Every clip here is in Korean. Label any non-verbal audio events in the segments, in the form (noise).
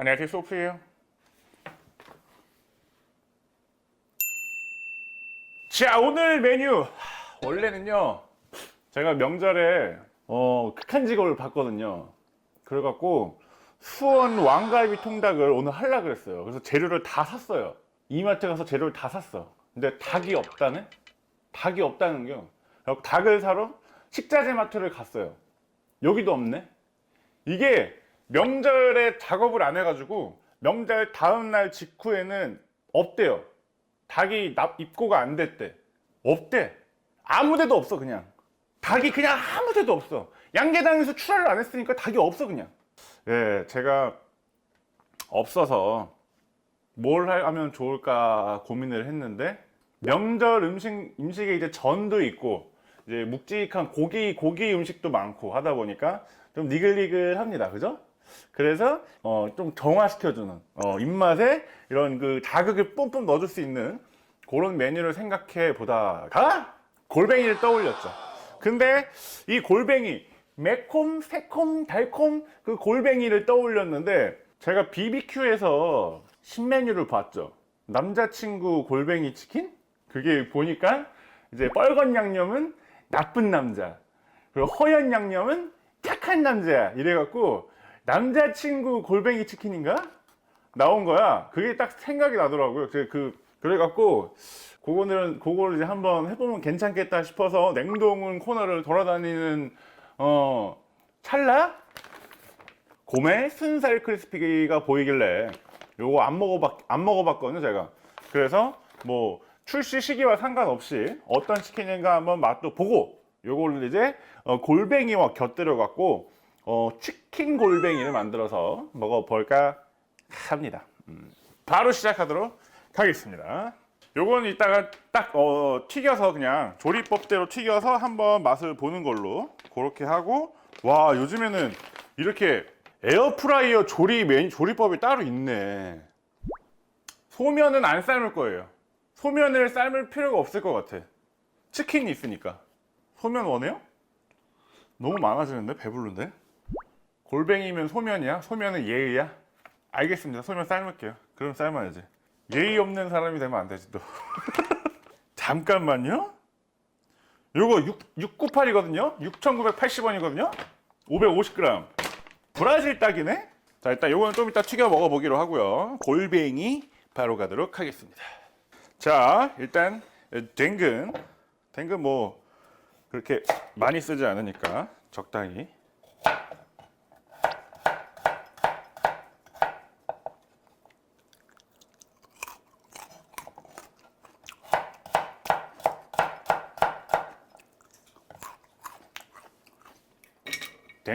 안녕하세요 소프예요 자 오늘 메뉴. 하, 원래는요 제가 명절에 어, 극한 직업을 봤거든요. 그래갖고 수원 왕갈비 통닭을 오늘 하려 그랬어요. 그래서 재료를 다 샀어요. 이마트 가서 재료를 다 샀어. 근데 닭이 없다네 닭이 없다는 게 그래서 닭을 사러 식자재 마트를 갔어요. 여기도 없네? 이게 명절에 작업을 안 해가지고 명절 다음 날 직후에는 없대요. 닭이 납- 입고가 안 됐대. 없대. 아무 데도 없어 그냥. 닭이 그냥 아무 데도 없어. 양계장에서 출하를 안 했으니까 닭이 없어 그냥. 예, 제가 없어서 뭘 하면 좋을까 고민을 했는데 명절 음식 음식에 이제 전도 있고 이제 묵직한 고기 고기 음식도 많고 하다 보니까 좀 니글니글합니다, 그죠? 그래서 어, 좀 정화시켜주는 어, 입맛에 이런 그 자극을 뿜뿜 넣어줄 수 있는 그런 메뉴를 생각해 보다가 골뱅이를 떠올렸죠. 근데 이 골뱅이 매콤, 새콤, 달콤 그 골뱅이를 떠올렸는데 제가 BBQ에서 신메뉴를 봤죠. 남자친구 골뱅이 치킨? 그게 보니까 이제 빨간 양념은 나쁜 남자, 그리고 허연 양념은 착한 남자야. 이래갖고 남자친구 골뱅이 치킨인가? 나온 거야. 그게 딱 생각이 나더라고요. 그, 그, 그래갖고, 그거는, 그거를 이제 한번 해보면 괜찮겠다 싶어서 냉동은 코너를 돌아다니는, 어, 찰나? 곰의 순살 크리스피가 보이길래 요거 안 먹어봤, 안 먹어봤거든요, 제가. 그래서 뭐, 출시 시기와 상관없이 어떤 치킨인가 한번 맛도 보고, 요거를 이제 어, 골뱅이와 곁들여 갖고, 어, 치킨 골뱅이를 만들어서 먹어볼까 합니다. 음, 바로 시작하도록 하겠습니다. 요건 이따가 딱 어, 튀겨서 그냥 조리법대로 튀겨서 한번 맛을 보는 걸로 그렇게 하고 와 요즘에는 이렇게 에어프라이어 조리 메뉴 조리법이 따로 있네. 소면은 안 삶을 거예요. 소면을 삶을 필요가 없을 것 같아. 치킨이 있으니까. 소면 원해요? 너무 많아지는데 배부른데? 골뱅이면 소면이야? 소면은 예의야? 알겠습니다. 소면 삶을게요. 그럼 삶아야지. 예의 없는 사람이 되면 안 되지 또. (laughs) 잠깐만요. 요거 6, 698이거든요. 6,980원이거든요. 550g. 브라질 딱이네. 자, 일단 요거는 좀 이따 튀겨 먹어보기로 하고요. 골뱅이 바로 가도록 하겠습니다. 자, 일단 댕근. 댕근 뭐 그렇게 많이 쓰지 않으니까 적당히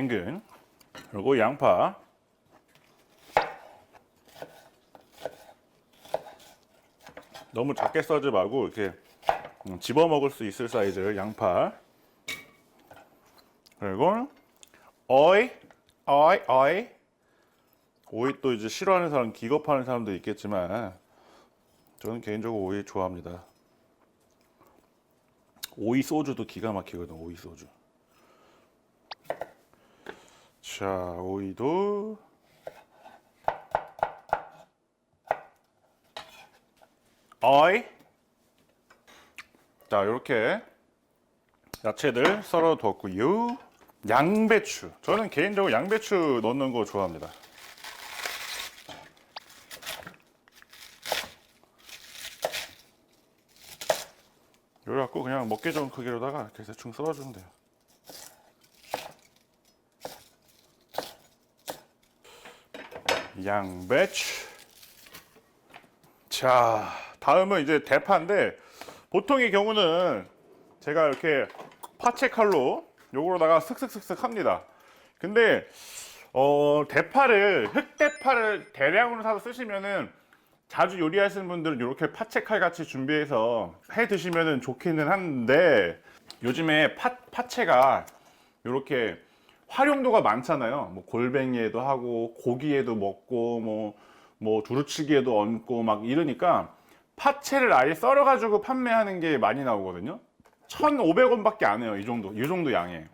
댕근 그리고 양파. 너무 작게 써지 말고 이렇게 음, 집어 먹을 수 있을 사이즈 양파. 그리고 어이 어이 어이. 오이 또 이제 싫어하는 사람 기겁하는 사람도 있겠지만 저는 개인적으로 오이 좋아합니다. 오이 소주도 기가 막히거든 오이 소주 자, 오이도 어이 자, 이렇게 야채들 썰어 뒀고요. 양배추. 저는 개인적으로 양배추 넣는 거 좋아합니다. 요래 갖고 그냥 먹기 좋은 크기로다가 이렇게 대충 썰어주면 돼요. 양배추. 자, 다음은 이제 대파인데 보통의 경우는 제가 이렇게 파채 칼로 요거로다가 슥슥슥슥 합니다. 근데 어, 대파를 흑대파를 대량으로 사서 쓰시면은 자주 요리하시는 분들은 이렇게 파채 칼 같이 준비해서 해 드시면은 좋기는 한데 요즘에 파, 파채가 이렇게 활용도가 많잖아요. 뭐 골뱅이에도 하고 고기에도 먹고 뭐, 뭐 두루치기에도 얹고 막 이러니까 파채를 아예 썰어 가지고 판매하는 게 많이 나오거든요. 1,500원밖에 안 해요. 이 정도, 이 정도 양에.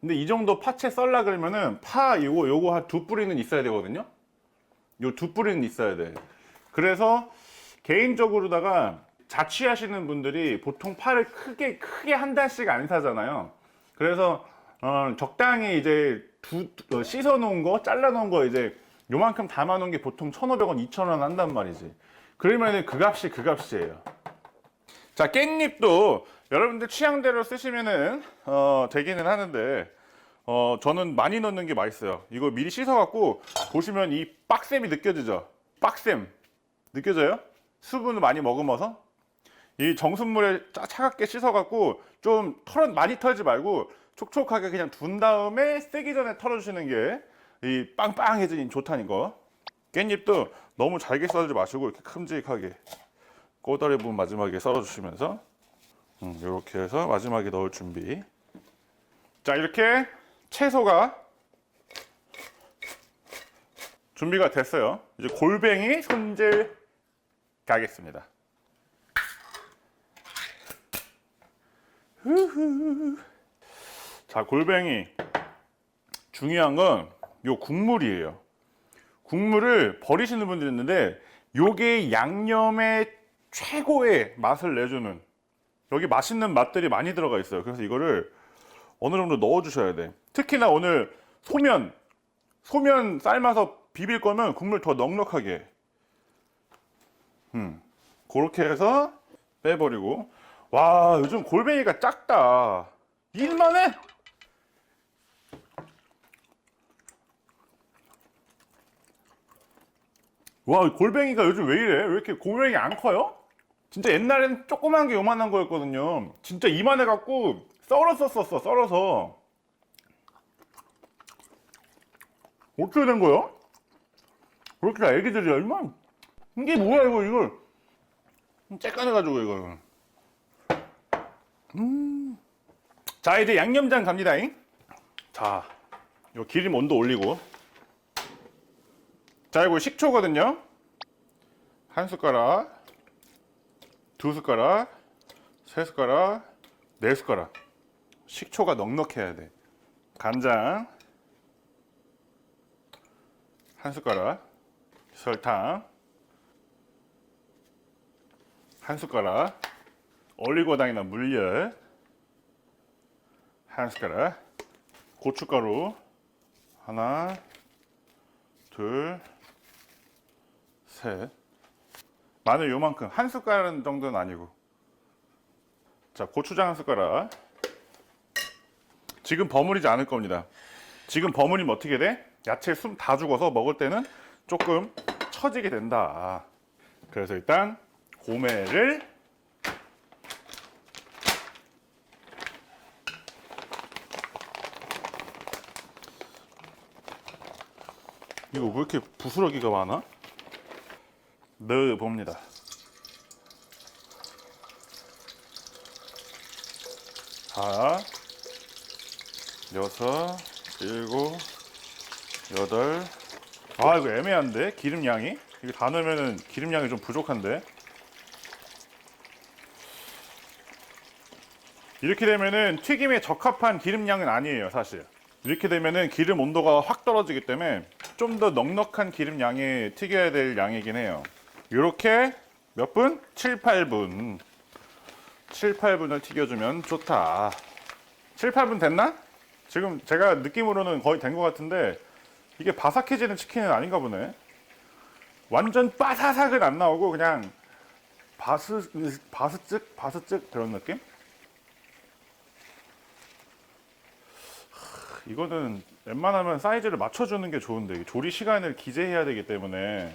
근데 이 정도 파채 썰라 그러면은 파 이거 요거 한 두 뿌리는 있어야 되거든요. 요 두 뿌리는 있어야 돼. 그래서 개인적으로다가 자취하시는 분들이 보통 파를 크게 크게 한 단씩 안 사잖아요. 그래서 어, 적당히 이제 두, 어, 씻어 놓은 거, 잘라 놓은 거 이제 요만큼 담아 놓은 게 보통 1,500원, 2,000원 한단 말이지. 그러면은 그 값이 그 값이에요. 자, 깻잎도 여러분들 취향대로 쓰시면은 어, 되기는 하는데 어, 저는 많이 넣는 게 맛있어요. 이거 미리 씻어갖고 보시면 이 빡셈이 느껴지죠? 빡셈 느껴져요? 수분을 많이 머금어서 이 정수물에 짜- 차갑게 씻어갖고 좀 털어 많이 털지 말고 촉촉하게 그냥 둔 다음에 쓰기 전에 털어주시는 게 이 빵빵해지니 좋다니까. 깻잎도 너무 잘게 썰지 마시고 이렇게 큼직하게 꼬다리 부분 마지막에 썰어주시면서 음, 이렇게 해서 마지막에 넣을 준비. 자 이렇게 채소가 준비가 됐어요. 이제 골뱅이 손질 가겠습니다. 후후. 자 골뱅이 중요한 건 요 국물이에요. 국물을 버리시는 분들이 있는데 요게 양념의 최고의 맛을 내주는 여기 맛있는 맛들이 많이 들어가 있어요. 그래서 이거를 어느 정도 넣어 주셔야 돼. 특히나 오늘 소면 소면 삶아서 비빌 거면 국물 더 넉넉하게. 음. 그렇게 해서 빼버리고 와 요즘 골뱅이가 작다. 일만 해. 와 골뱅이가 요즘 왜 이래? 왜 이렇게 골뱅이 안 커요? 진짜 옛날엔 조그만 게 요만한 거였거든요. 진짜 이만 해 갖고 썰었었었어 썰어서 어떻게 된 거야? 그렇게 애기들이야 이만 이게 뭐야 이거 이걸 쬐깐해가지고 이거 음 자 이제 양념장 갑니다 잉. 자 요 기름 온도 올리고. 자 이거 식초거든요. 한 숟가락 두 숟가락 세 숟가락 네 숟가락. 식초가 넉넉해야 돼. 간장 한 숟가락 설탕 한 숟가락 올리고당이나 물엿 한 숟가락 고춧가루 하나 둘 셋. 마늘 요만큼 한 숟가락 정도는 아니고. 자 고추장 한 숟가락. 지금 버무리지 않을 겁니다. 지금 버무리면 어떻게 돼? 야채 숨 다 죽어서 먹을 때는 조금 처지게 된다. 그래서 일단 고매를 이거 왜 이렇게 부스러기가 많아? 넣어 봅니다. 자, 여섯, 일곱, 여덟. 아 이거 애매한데 기름 양이? 이거 다 넣으면은 기름 양이 좀 부족한데. 이렇게 되면은 튀김에 적합한 기름 양은 아니에요 사실. 이렇게 되면은 기름 온도가 확 떨어지기 때문에 좀 더 넉넉한 기름 양이 튀겨야 될 양이긴 해요. 이렇게 몇 분? 7, 8분. 7, 8분을 튀겨주면 좋다. 7, 8분 됐나? 지금 제가 느낌으로는 거의 된 것 같은데 이게 바삭해지는 치킨은 아닌가 보네. 완전 바사삭은 안 나오고 그냥 바스 바스즉 바스즉 그런 느낌? 이거는 웬만하면 사이즈를 맞춰주는 게 좋은데 조리 시간을 기재해야 되기 때문에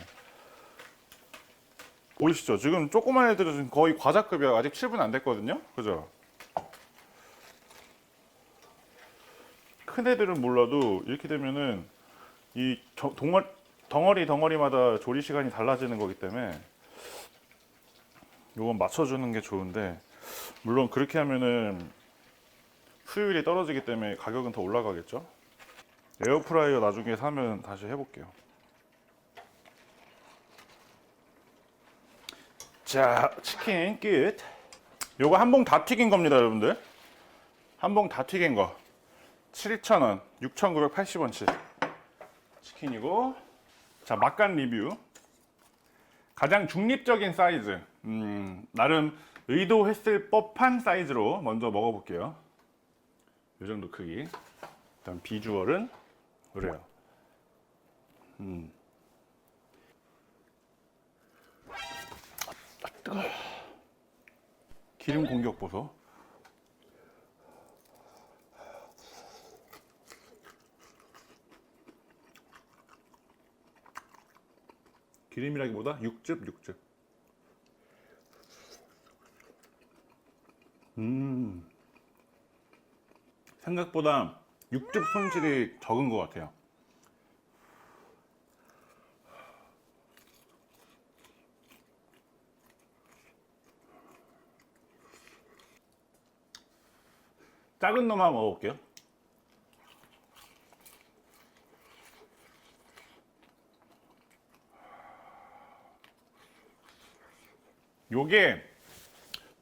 보이시죠? 지금 조그만 애들은 거의 과자급이야. 아직 7분 안 됐거든요. 그죠? 큰 애들은 몰라도 이렇게 되면은 이 저- 동어, 덩어리 덩어리마다 조리 시간이 달라지는 거기 때문에 요건 맞춰주는 게 좋은데 물론 그렇게 하면은 수율이 떨어지기 때문에 가격은 더 올라가겠죠. 에어프라이어 나중에 사면 다시 해볼게요. 자, 치킨 끝. 요거 한 봉 다 튀긴 겁니다, 여러분들. 한 봉 다 튀긴 거. 7,000원, 6,980원치. 치킨이고 자, 막간 리뷰. 가장 중립적인 사이즈. 음, 나름 의도했을 법한 사이즈로 먼저 먹어볼게요. 이 정도 크기. 일단 비주얼은 그래요. 음. 아, 뜨거. 기름 공격 보소. 기름이라기보다 육즙 육즙. 음. 생각보다 육즙 손질이 적은 것 같아요. 작은 놈 한번 먹어볼게요. 요게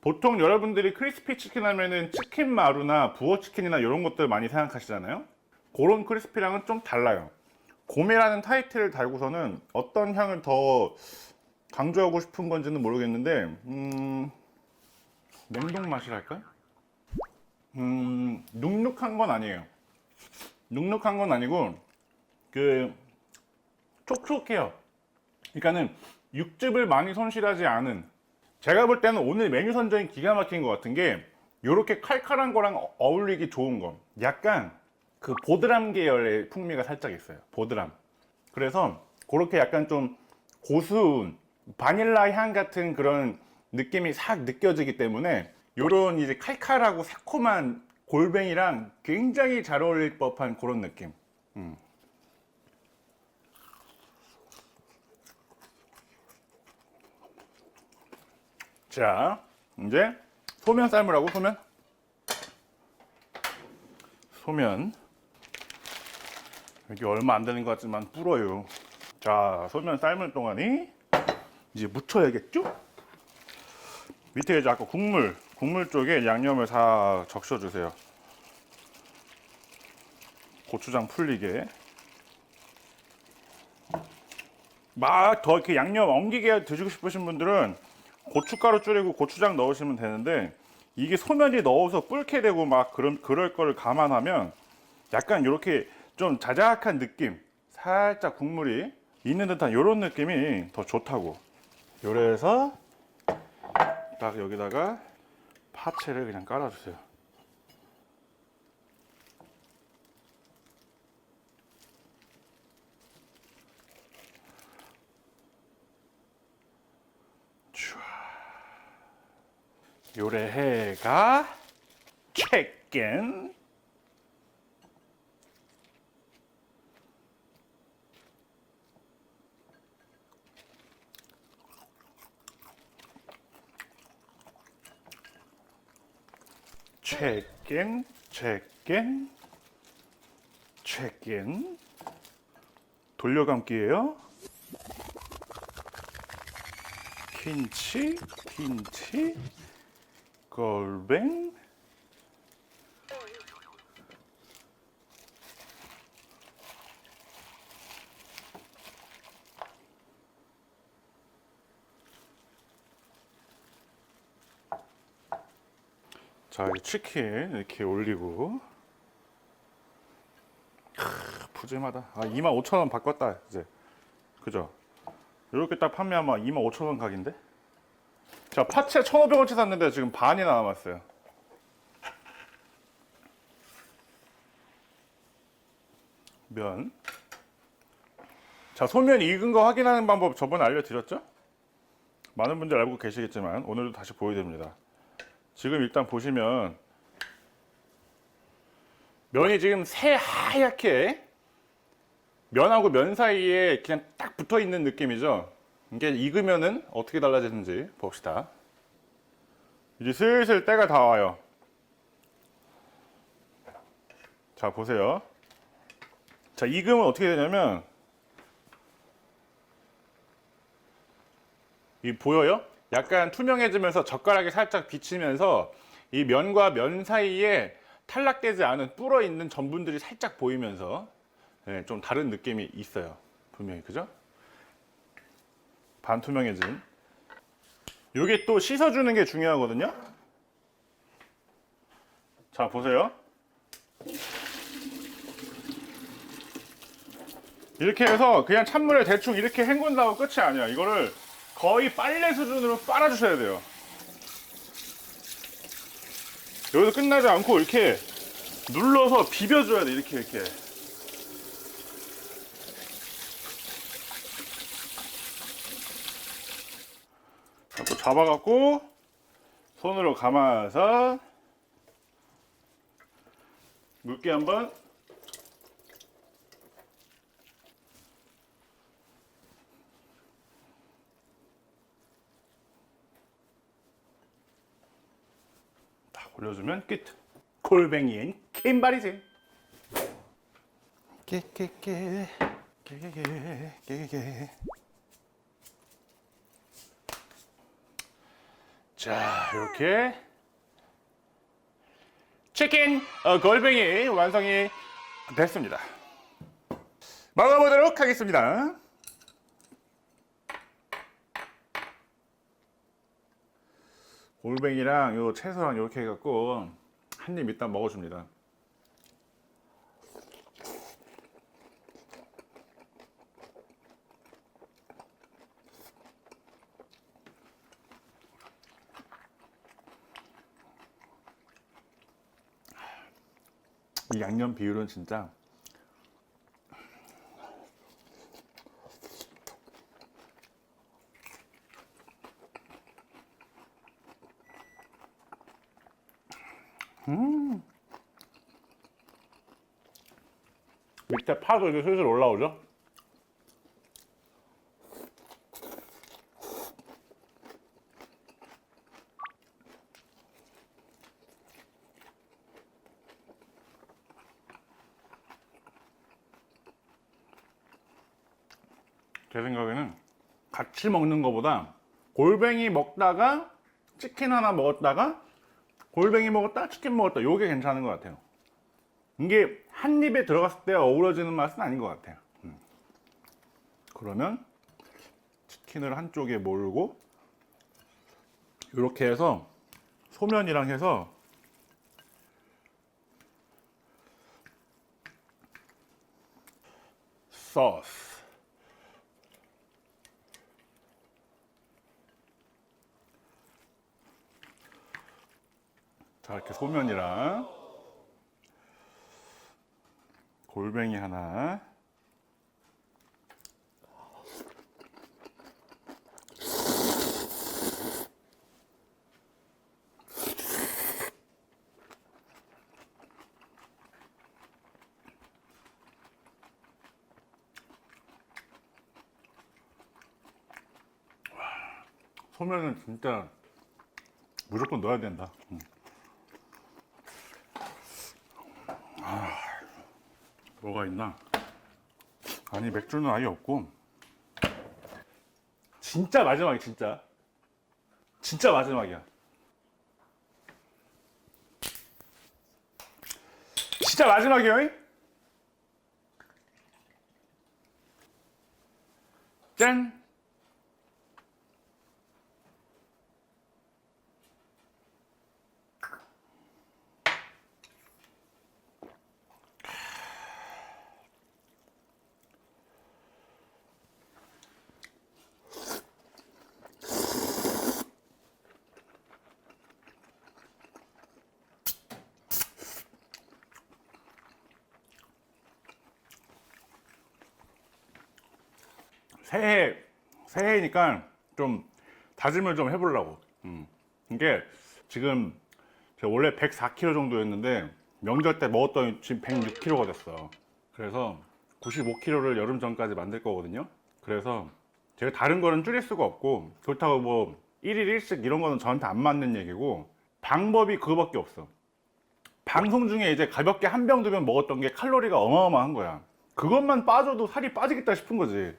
보통 여러분들이 크리스피 치킨 하면은 치킨 마루나 부어 치킨이나 이런 것들 많이 생각하시잖아요. 그런 크리스피랑은 좀 달라요. 고메라는 타이틀을 달고서는 어떤 향을 더 강조하고 싶은 건지는 모르겠는데, 음, 냉동 맛이랄까? 음, 눅눅한 건 아니에요. 눅눅한 건 아니고, 그, 촉촉해요. 그러니까는 육즙을 많이 손실하지 않은 제가 볼 때는 오늘 메뉴 선정이 기가 막힌 것 같은 게 이렇게 칼칼한 거랑 어- 어울리기 좋은 거 약간 그 보드람 계열의 풍미가 살짝 있어요. 보드람. 그래서 그렇게 약간 좀 고수운 바닐라 향 같은 그런 느낌이 싹 느껴지기 때문에 이런 이제 칼칼하고 새콤한 골뱅이랑 굉장히 잘 어울릴 법한 그런 느낌. 음. 자, 이제 소면 삶으라고 소면. 소면. 여기 얼마 안 되는 것 같지만 불어요. 자, 소면 삶을 동안이 이제 묻혀야겠죠? 밑에 이제 아까 국물, 국물 쪽에 양념을 다 적셔 주세요. 고추장 풀리게. 막 더 이렇게 양념 엉기게 드시고 싶으신 분들은 고춧가루 줄이고 고추장 넣으시면 되는데 이게 소면이 넣어서 불게 되고 막 그런 그럴 거를 감안하면 약간 이렇게 좀 자작한 느낌 살짝 국물이 있는 듯한 이런 느낌이 더 좋다고. 요래서 딱 여기다가 파채를 그냥 깔아주세요 요래해가 치킨 치킨 치킨 치킨 돌려감기예요. 킨치 킨치 골뱅 자, 이 치킨 이렇게 올리고 크, 푸짐하다. 아, 25,000원 바꿨다 이제. 그죠? 이렇게 딱 판매하면 25,000원 각인데? 자, 파채 1,500원치 샀는데 지금 반이나 남았어요. 면. 자, 소면 익은 거 확인하는 방법 저번에 알려드렸죠? 많은 분들 알고 계시겠지만 오늘도 다시 보여드립니다. 지금 일단 보시면 면이 지금 새하얗게 면하고 면 사이에 그냥 딱 붙어 있는 느낌이죠. 이게 익으면은 어떻게 달라지는지 봅시다. 이제 슬슬 때가 다 와요. 자, 보세요. 자, 익으면 어떻게 되냐면 이 보여요? 약간 투명해지면서 젓가락이 살짝 비치면서 이 면과 면 사이에 탈락되지 않은 불어 있는 전분들이 살짝 보이면서 네, 좀 다른 느낌이 있어요. 분명히 그죠? 반투명해진. 요게 또 씻어주는 게 중요하거든요. 자, 보세요. 이렇게 해서 그냥 찬물에 대충 이렇게 헹군다고 끝이 아니야. 이거를 거의 빨래 수준으로 빨아주셔야 돼요. 여기서 끝나지 않고 이렇게 눌러서 비벼줘야 돼. 이렇게 이렇게. 또 잡아갖고 손으로 감아서 물기 한번 딱 올려주면 끝. 골뱅이엔 킴발이지. 깨깨깨 깨깨깨 깨깨깨. 자 이렇게 치킨 어, 골뱅이 완성이 됐습니다. 먹어보도록 하겠습니다. 골뱅이랑 요 채소랑 이렇게 해갖고 한 입 일단 먹어줍니다. 이 양념 비율은 진짜 밑에 파도 이제 슬슬 올라오죠? 제 생각에는 같이 먹는 것보다 골뱅이 먹다가 치킨 하나 먹었다가 골뱅이 먹었다 치킨 먹었다 요게 괜찮은 것 같아요. 이게 한 입에 들어갔을 때 어우러지는 맛은 아닌 것 같아요. 음. 그러면 치킨을 한쪽에 몰고 이렇게 해서 소면이랑 해서 소스 자 이렇게 소면이랑 골뱅이 하나 와, 소면은 진짜 무조건 넣어야 된다. 음. 뭐가 있나? 아니 맥주는 아예 없고 진짜 마지막이 진짜 진짜 마지막이야 진짜 마지막이야 잉? 짠 새해 새해니까 좀 다짐을 좀 해보려고. 음. 이게 지금 제가 원래 104kg 정도였는데 명절 때 먹었더니 지금 106kg가 됐어. 그래서 95kg를 여름 전까지 만들 거거든요. 그래서 제가 다른 거는 줄일 수가 없고 그렇다고 뭐 1일 1식 이런 거는 저한테 안 맞는 얘기고 방법이 그거밖에 없어. 방송 중에 이제 가볍게 한 병 두 병 먹었던 게 칼로리가 어마어마한 거야. 그것만 빠져도 살이 빠지겠다 싶은 거지.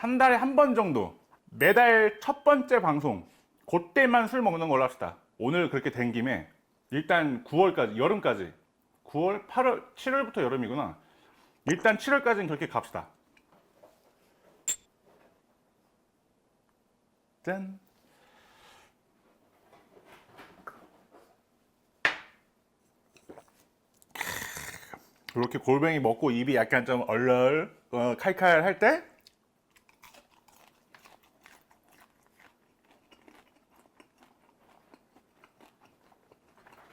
한 달에 한 번 정도 매달 첫 번째 방송 그때만 술 먹는 걸로 합시다. 오늘 그렇게 된 김에 일단 9월까지 여름까지. 9월 8월 7월부터 여름이구나. 일단 7월까지는 그렇게 갑시다. 짠. 이렇게 골뱅이 먹고 입이 약간 좀 얼얼 어, 칼칼할 때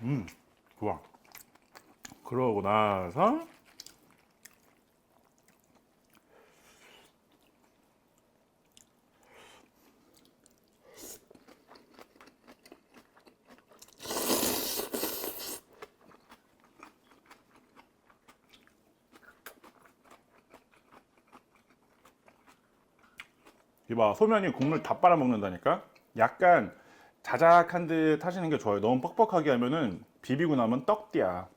음, 좋아. 그러고 나서 이봐 소면이 국물 다 빨아 먹는다니까 약간 자작한 듯 하시는 게 좋아요. 너무 뻑뻑하게 하면은 비비고 나면 떡띠야.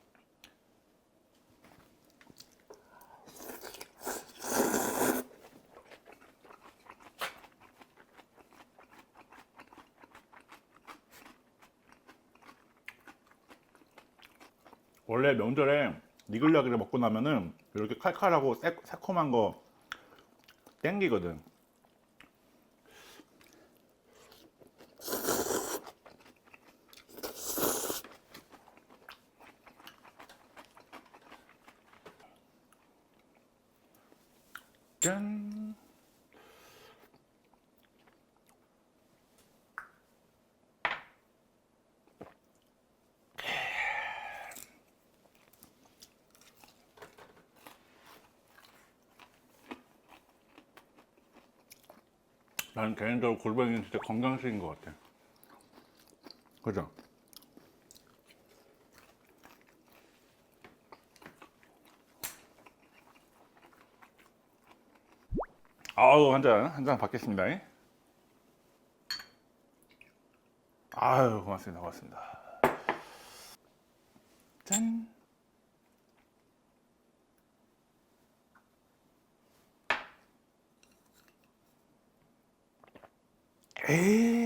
원래 명절에 니글라기를 먹고 나면은 이렇게 칼칼하고 새, 새콤한 거 땡기거든 짠. 나는 개인적으로 골뱅이는 진짜 건강식인 것 같아. 그죠? 아우 한 잔 한 잔 받겠습니다. 아유 고맙습니다 고맙습니다. 짠. 에이.